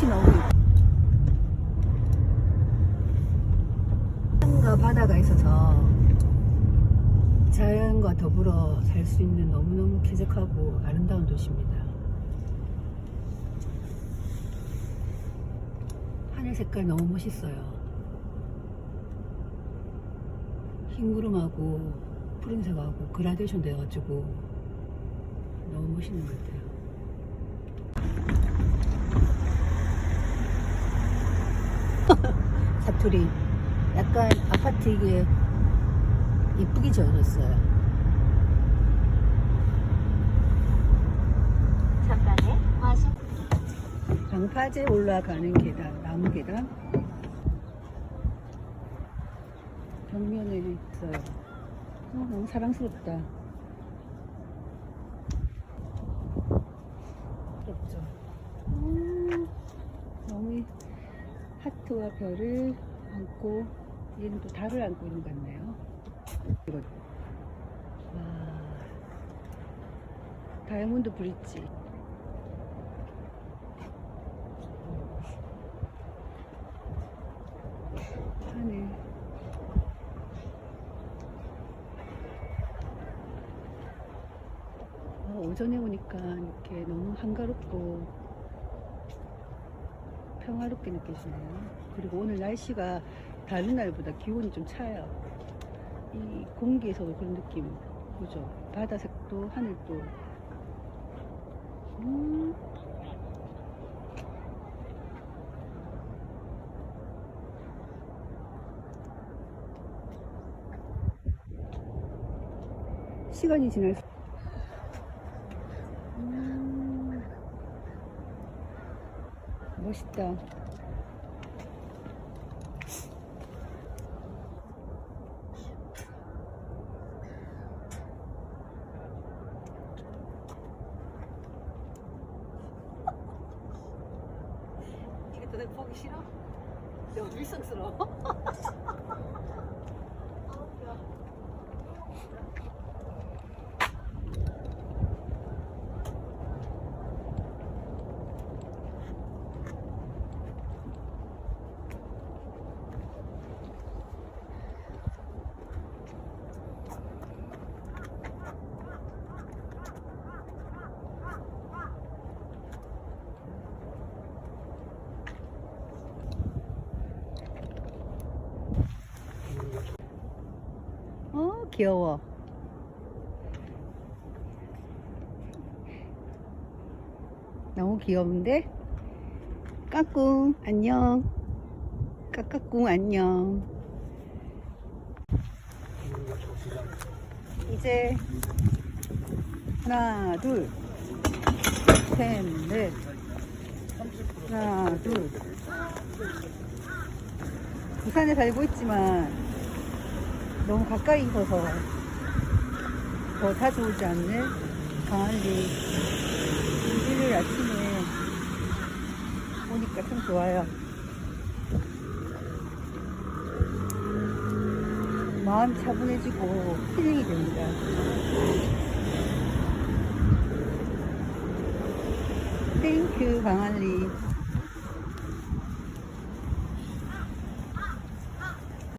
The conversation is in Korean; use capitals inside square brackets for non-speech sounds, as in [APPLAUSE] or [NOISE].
빛이 나오고 산과 바다가 있어서 자연과 더불어 살 수 있는 너무너무 쾌적하고 아름다운 도시입니다. 하늘 색깔 너무 멋있어요. 흰 구름하고 푸른색하고 그라데이션 돼가지고 너무 멋있는 것 같아요. 사투리 약간 아파트 이게 이쁘게 지어졌어요. 전방에 과속 방파제 올라가는 계단, 나무 계단. 벽면에 있어요. 어, 너무 사랑스럽다. 부럽죠. 음, 너무 하트와 별을 안고, 얘는 또 달을 안고 있는 것 같네요. 이거. 와. 다이아몬드 브릿지. 하늘. 아, 오전에 오니까 이렇게 너무 한가롭고 평화롭게 느껴지네요. 그리고 오늘 날씨가 다른 날보다 기온이 좀 차요. 이 공기에서도 그런 느낌 보죠. 바다색도 하늘도. 음. 시간이 지날 수... 음, 멋있다. 이게 또 내가 보기 싫어? 너무 일상스러워. [LAUGHS] 어, 귀여워. 너무 귀여운데? 까꿍, 안녕. 까까꿍, 안녕. 이제, 하나, 둘, 셋, 넷. 하나, 둘. 부산에 살고 있지만, 너무 가까이 있어서 더 자주 오지 않는 강한리 일요일 아침에 오니까 참 좋아요. 마음 차분해지고 힐링이 됩니다. 땡큐 강한리